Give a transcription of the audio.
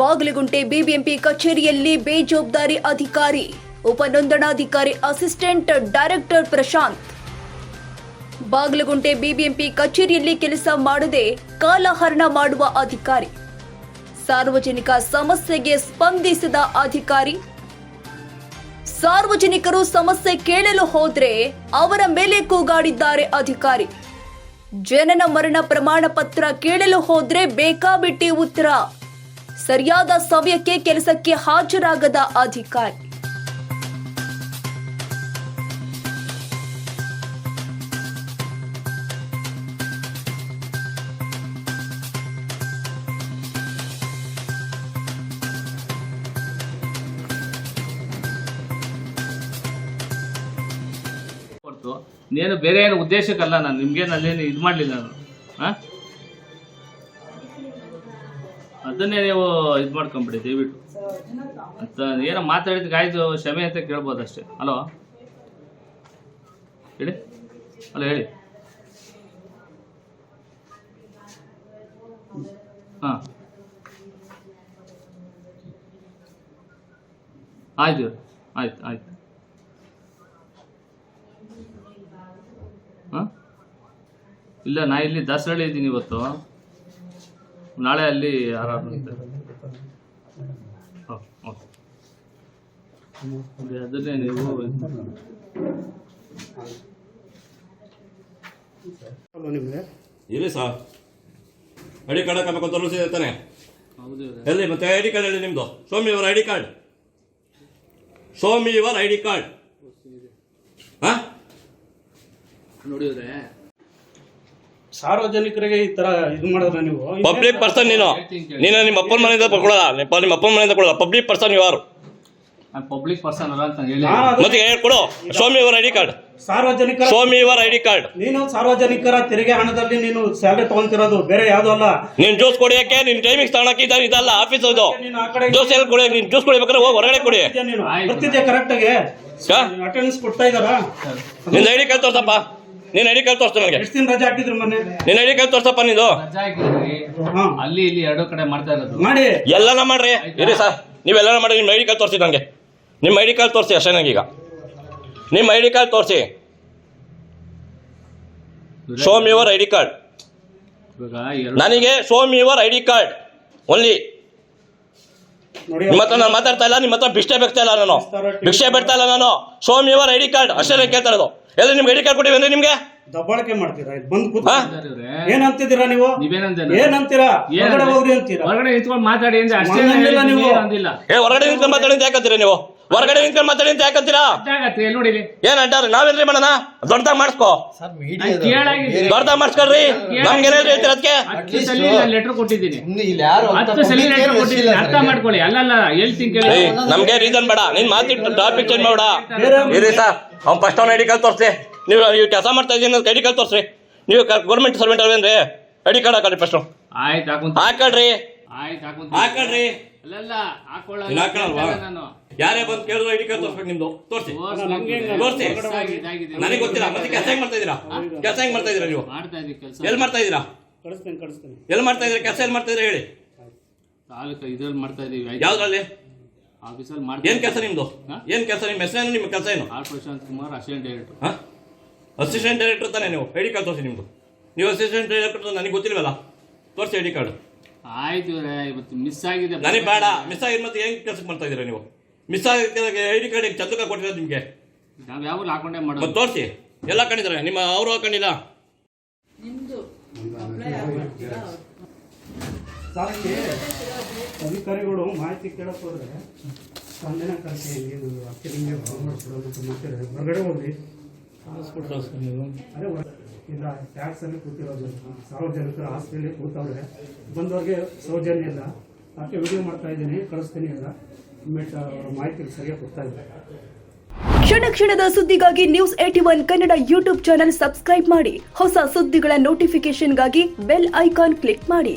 Bagalagunte BBMP ಕಚೇರಿಯಲ್ಲಿ ಬೇಜವಾಬ್ದಾರಿ ಅಧಿಕಾರಿ ಉಪನೋಂದಣಾಧಿಕಾರಿ assistant director Prashanth. Bagalagunte BBMP ಕಚೇರಿಯಲ್ಲಿ ಕೆಲಸ ಮಾಡದೆ ಕಾಲಹರಣ ಮಾಡುವ ಅಧಿಕಾರಿ, ಸಾರ್ವಜನಿಕ ಸಮಸ್ಯೆಗೆ ಸ್ಪಂದಿಸಿದ ಅಧಿಕಾರಿ. ಸಾರ್ವಜನಿಕರು ಸಮಸ್ಯೆ ಕೇಳಲು ಹೋದ್ರೆ ಅವರ ಮೇಲೆ ಕೂಗಾಡಿದ್ದಾರೆ ಅಧಿಕಾರಿ. ಜನನ ಮರಣ ಪ್ರಮಾಣ ಪತ್ರ ಕೇಳಲು ಹೋದ್ರೆ ಬೇಕಾಬಿಟ್ಟಿ ಉತ್ತರ. ಸರಿಯಾದ ಸಮಯಕ್ಕೆ ಕೆಲಸಕ್ಕೆ ಹಾಜರಾಗದ ಅಧಿಕಾರಿ. ನೀನು ಬೇರೆ ಏನು ಉದ್ದೇಶಕ್ಕಲ್ಲ ನಾನು ನಿಮ್ಗೆ ಅಲ್ಲೇನು ಇದು ಮಾಡಲಿಲ್ಲ ನಾನು ಹಾಂ ಅದನ್ನೇ ನೀವು ಇದು ಮಾಡ್ಕೊಂಬಿಡಿ, ದಯವಿಟ್ಟು. ಅಂತ ಏನೋ ಮಾತಾಡಿದ್ ಆಯ್ತು ಕ್ಷಮೆ ಅಂತ ಕೇಳ್ಬೋದು ಅಷ್ಟೇ. ಹಲೋ ಹೇಳಿ? ಹಲೋ ಹೇಳಿ. ಹಾಂ. ಆಯ್ತು ಆಯ್ತು ಆಯ್ತು. ಹಾಂ? ಇಲ್ಲ, ನಾ ಇಲ್ಲಿ ದಾಸರಳ್ಳಿ ಇದ್ದೀನಿ ಇವತ್ತು. ನಾಳೆ ಅಲ್ಲಿ ಓಕೆ ಓಕೆ. ಅದೇ ಅದನ್ನೇ ನೀವು ನಿಮಗೆ? ಇರಿ ಸರ್. ಐ ಡಿ ಕಾರ್ಡ್ ಹಾಕಬೇಕು ಇದೆ ತಾನೆ. ಎಲ್ಲಿ ಮತ್ತೆ ಐ ಡಿ ಕಾರ್ಡ್ ಹೇಳಿ ನಿಮ್ಮದು ಸೋಮಿ ಅವರ ಐ ಡಿ ಕಾರ್ಡ್ ಸೋಮಿ ಇವರ್ ಐ ಡಿ ಕಾರ್ಡ್ ಹಾಂ? ನೋಡಿ ಇವ್ರೆ ಸಾರ್ವಜನಿಕರಿಗೆ ಈ ತರ ಇದು ಮಾಡಿದ್ರೆ ನೀವು ಪಬ್ಲಿಕ್ ಪರ್ಸನ್ ನೀನು. ನೀನು ನಿಮ್ಮ ಅಪ್ಪನ ಮನೆಯಿಂದ ಕೊಡೋಲ್ಲ ನಿಮ್ಮ ನಿಮ್ಮ ಅಪ್ಪನ ಮನೆಯಿಂದ ಕೊಡೋಲ್ಲ ಪಬ್ಲಿಕ್ ಪರ್ಸನ್ ಯಾರು ಪಬ್ಲಿಕ್ ಪರ್ಸನ್ ಅಲ್ಲ ಅಂತ ಹೇಳಿ. ಮತ್ತೆ ಹೇಳ್ ಕೊಡು. Show me ID I D card ಸಾರ್ವಜನಿಕರ ಸ್ವಾಮಿ ಯುವರ್ ಐ ಡಿ ಕಾರ್ಡ್ ನೀನು ಸಾರ್ವಜನಿಕರ ತೆರಿಗೆ ಹಣದಲ್ಲಿ ನೀನು ಸ್ಯಾಲರಿ ತಗೊಂತಿರೋದು. ಬೇರೆ ಯಾವ್ದು ಅಲ್ಲ. ನೀನು ಜ್ಯೂಸ್ ಕುಡಿಯೋಕ್ಕೆ ನಿನ್ ಟೈಮಿಂಗ್ ತಗೊಳಕ್ಕೆ ಇದು ಇದಲ್ಲ ಆಫೀಸ್ ಇದು. ನೀನು ಆ ಕಡೆ ಜ್ಯೂಸ್ ಎಲ್ಲಿ ಕುಡಿಯೋಕೆ ನೀನು ಜ್ಯೂಸ್ ಕುಡಿಬೇಕಾದ್ರೆ ಹೋಗಿ ಹೊರಗಡೆ ಕುಡಿ. ಬರ್ತಿದ್ಯಾ ನೀನು? ಆಯ್ತು. ಬರ್ತಿದ್ಯಾ ಕರೆಕ್ಟ್ ಆಗಿ? ಕಾ? ಅಟೆಂಡೆನ್ಸ್ ಕೊಡ್ತಾ ಇದ್ದಾರಾ? ನಿನ್ನ ಐಡಿ ಡಿ ಕಾರ್ಡ್ ತೋರ್ಸಪ್ಪ. ನೀನು ಐಡಿ ಡಿ ಕಾರ್ಡ್ ತೋರಿಸ್ತು ನನಗೆ. ಎಷ್ಟು ದಿನ ರಜೆ ಹಾಕಿದ್ರು ಮೊನ್ನೆ? ನಿನ್ನ ಐಡಿ ಕಾರ್ಡ್ ತೋರ್ಸಪ್ಪ ನೀನು ರಜಾ ಹಾಕಿದ್ರಿ. ಹಾ. ಅಲ್ಲಿ ಇಲ್ಲಿ ಎರಡು ಕಡೆ ಮಾಡ್ತಾ ಇರೋದು. ಮಾಡಿ. ಎಲ್ಲನ ಮಾಡ್ರಿ. ಇರಿ ಸರ್ ನೀವೆಲ್ಲನ ಮಾಡಿ ನಿಮ್ಮ ಐ ಡಿ ಕಾರ್ಡ್ ತೋರಿಸಿ ನನಗೆ ನಿಮ್ಮ ಐಡಿ ಡಿ ಕಾರ್ಡ್ ತೋರಿಸಿ ಅಷ್ಟೇ ಈಗ ನಿಮ್ಮ ಐ ಡಿ ಕಾರ್ಡ್ ತೋರಿಸಿ. Show me your I D card. ಇವಾಗ ಎರಡು ನನಗೆ show me your I D card. Only ನೋಡಿ ನಿಮ್ಮ ಹತ್ರ ನಾನು ಮಾತಾಡ್ತಾ ಇಲ್ಲ ನಿಮ್ಮ ಹತ್ರ ಭಿಕ್ಷೆ ಬೇಕ್ತಾ ಇಲ್ಲ ನಾನು. ಭಿಕ್ಷೆ ಬೇಡ್ತಾ ಇಲ್ಲ ನಾನು. Show me your I D card. ಅಷ್ಟೇ ನಾನು ಕೇಳ್ತಾ ಇರೋದು. ಎಲ್ಲ ನಿಮ್ಗೆ ಐಡಿ ಡಿ ಕಾರ್ಡ್ ಕೊಟ್ಟಿವಿ ಅಂದ್ರೆ ನಿಮ್ಗೆ ದಬ್ಬಾಳಿಕೆ ಮಾಡ್ತೀರಾ ಇಲ್ಲಿ ಬಂದು ಕೂತ್ ಹಾ? ಇವ್ರೆ ಏನ್ ಅಂತಿದ್ದೀರಾ ನೀವು ನೀವೇನಂದ್ರೆ ಏನ್ ಅಂತೀರಾ ಏನ್ ಹೊರಗಡೆ? ಹೋಗ್ರಿ ಅಂತೀರಾ ಹೊರಗಡೆ ನಿಂತ್ಕೊಂಡು ಮಾತಾಡಿ ಅಂದ್ರೆ ಅಷ್ಟೇ ನೀವು. ಅಂದಿಲ್ಲ ಏ ಹೊರಗಡೆ ನಿಂತ್ಕೊಂಡು ಮಾತಾಡಿ ಅಂತ ಯಾಕಂತೀರಿ ನೀವು ಹೊರಗಡೆ ನಿಂತ್ಕೊಂಡು ಮಾತಾಡಿ ಅಂತ ಯಾಕಂತೀರಾ. ಏನ್ ಅಂಟಾರ ನಾವೇನ್ರಿ ಮಾಡೋಣ? ದೊಡ್ಡದಾಗ ಮಾಡಿಸ್ಕೋ. ದೊಡ್ಡದಾಗ ಮಾಡಿಸ್ಕೊಳ್ರಿ. ನಮ್ಗೆ ಏನಾದ್ರು ಹೇಳ್ತೀರ ಅದಕ್ಕೆ? ಲೆಟರ್ ಕೊಟ್ಟಿದ್ದೀನಿ. ಇಲ್ಲಿ ಯಾರು ಅಂತ ಹತ್ತು ಲೆಟರ್ ಕೊಟ್ಟಿದ್ದೀನಿ. ಅರ್ಥ ಮಾಡ್ಕೊಳ್ಳಿ. ಅಲ್ಲಲ್ಲ ಹೇಳ್ತೀನಿ ಕೇಳಿ. ನಮ್ಗೆ ರೀಸನ್ ಬೇಡ. ನೀನ್ ಮಾತಿಟ್ಟು ಟಾಪಿಕ್ ಚೇಂಜ್ ಮಾಡ ಇರಿ ಸರ್ ಅವ್ನು ಫಸ್ಟ್ ಅವ್ನ ಐಡಿ ಕಾರ್ಡ್ ತೋರಿಸಿ. ನೀವು ನೀವು ಕೆಲಸ ಮಾಡ್ತಾ ಇದ್ದೀನಿ ಐಡಿ ಕಾರ್ಡ್ ತೋರಿಸ್ರಿ ನೀವು ಗೌರ್ಮೆಂಟ್ ಸರ್ವೆಂಟ್ ಅಲ್ವೇನ್ರಿ? ಐಡಿ ಕಾರ್ಡ್ ಹಾಕೊಳ್ಳಿ ಫಸ್ಟ್ ಆಯ್ತು ಹಾಕೊಂತ ಹಾಕೊಳ್ರಿ. ಆಯ್ತು ನೀನ್. ಯಾರೇ ಬಂದು ಕೇಳಿದ್ರು ಐಡಿ ಕಾರ್ಡ್ ತೋರಿಸ್ಬೇಕು ನಿಮ್ದು. ತೋರಿಸಿ. ತೋರಿಸಿ. ನನಗೆ ಗೊತ್ತಿಲ್ಲ. ಮತ್ತೆ ಕೆಲಸ ಹೆಂಗ್ ಮಾಡ್ತಾ ಇದೀರಾ ಕೆಲಸ ಹೆಂಗ್ ಮಾಡ್ತಾ ಇದೀರಾ ನೀವು? ಮಾಡ್ತಾ ಕೆಲಸ. ಎಲ್ಲಿ ಮಾಡ್ತಾ ಇದೀರಾ ಕಳಿಸ್ತೀನಿ ಕಳಿಸ್ತೀನಿ. ಎಲ್ಲಿ ಮಾಡ್ತಾ ಇದೀರಾ ಕೆಲಸ ಎಲ್ಲಿ ಮಾಡ್ತಾ ಇದೀರಾ ಹೇಳಿ. ತಾಲೂಕು ಇದ್ರಲ್ಲಿ ಮಾಡ್ತಾ ಇದೀವಿ ಯಾವ್ದ್ರಲ್ಲಿ? ಆಫೀಸಲ್ಲಿ ಮಾಡ್ತಾ ಏನ್ ಕೆಲಸ ನಿಮ್ದು? ಏನ್ ಕೆಲಸ ನಿಮ್ಮ ಹೆಸರೇನು ನಿಮ್ಮ ಕೆಲಸ ಏನು? R Prashanth Kumar assistant director assistant director ತಾನೇ ನೀವು? ಐಡಿ ಕಾರ್ಡ್ ತೋರಿಸಿ ನಿಮ್ದು. ನೀವು ಅಸಿಸ್ಟೆಂಟ್ ಡೈರೆಕ್ಟರ್ ನನಗೆ ಗೊತ್ತಿಲ್ವಲ್ಲ? ತೋರಿಸಿ ಐಡಿ ಕಾರ್ಡ್. ಆಯ್ತು ಇವ್ರೆ ಇವತ್ತು ಮಿಸ್ ಆಗಿದೆ ನನಗೆ ಬೇಡ. ಮಿಸ್ ಆಗಿದ್ ಮತ್ತೆ ಹೆಂಗ್ ಕೆಲಸಕ್ಕೆ ಮಾಡ್ತಾ ಇದೀರ ನೀವು? ಮಿಸ್ ಆಗಿದ್ದಾಗ ಐ ಡಿ ಕಾರ್ಡ್ ಚಂದಕ ಕೊಟ್ಟಿರೋದು ನಿಮಗೆ. ನಾವು ಯಾವಾಗಲೂ ಹಾಕೊಂಡೇ ಮತ್ತೆ ಮಾಡೋದು ತೋರಿಸಿ. ಎಲ್ಲ ಹಾಕೊಂಡಿದ್ದಾರೆ. ನಿಮ್ಮ ಅವರು ಹಾಕೊಂಡಿಲ್ಲ? ಸಾಲಕ್ಕೆ ಅಧಿಕಾರಿಗಳು ಮಾಹಿತಿ ಕೇಳಕ್ ಹೋದ್ರೆ ತಂದೆನ ಕರ್ಸಿ ನೀವು ಅಕ್ಕಿ ನಿಮಗೆ ಫೋನ್ ಮಾಡಿಸ್ಬಿಡೋದು ಅಂತ ಮಾಡ್ತಾರೆ ಹೊರಗಡೆ ಹೋಗ್ರಿ ಟ್ಯಾಕ್ಸ್ ಅಲ್ಲಿ ಕೂತಿರೋದು ಸಾರ್ವಜನಿಕರು ಆಸ್ತಿಯಲ್ಲಿ ಕೂತವ್ರೆ. ಬಂದವ್ರಿಗೆ ಸೌಜನ್ಯ ಇಲ್ಲ. ಅದಕ್ಕೆ ವಿಡಿಯೋ ಮಾಡ್ತಾ ಇದ್ದೀನಿ ಕಳಿಸ್ತೀನಿ ಎಲ್ಲ. ಮಾಹಿತಿ ಸರಿಯಾಗಿ ಕೊಡ್ತಾ ಇದ್ದಾರೆ ಕ್ಷಣ ಕ್ಷಣದ ಸುದ್ದಿಗಾಗಿ news eighty one Kannada YouTube channel subscribe ಮಾಡಿ. ಹೊಸ ಸುದ್ದಿಗಳ ನೋಟಿಫಿಕೇಶನ್ಗಾಗಿ ಬೆಲ್ ಐಕಾನ್ ಕ್ಲಿಕ್ ಮಾಡಿ.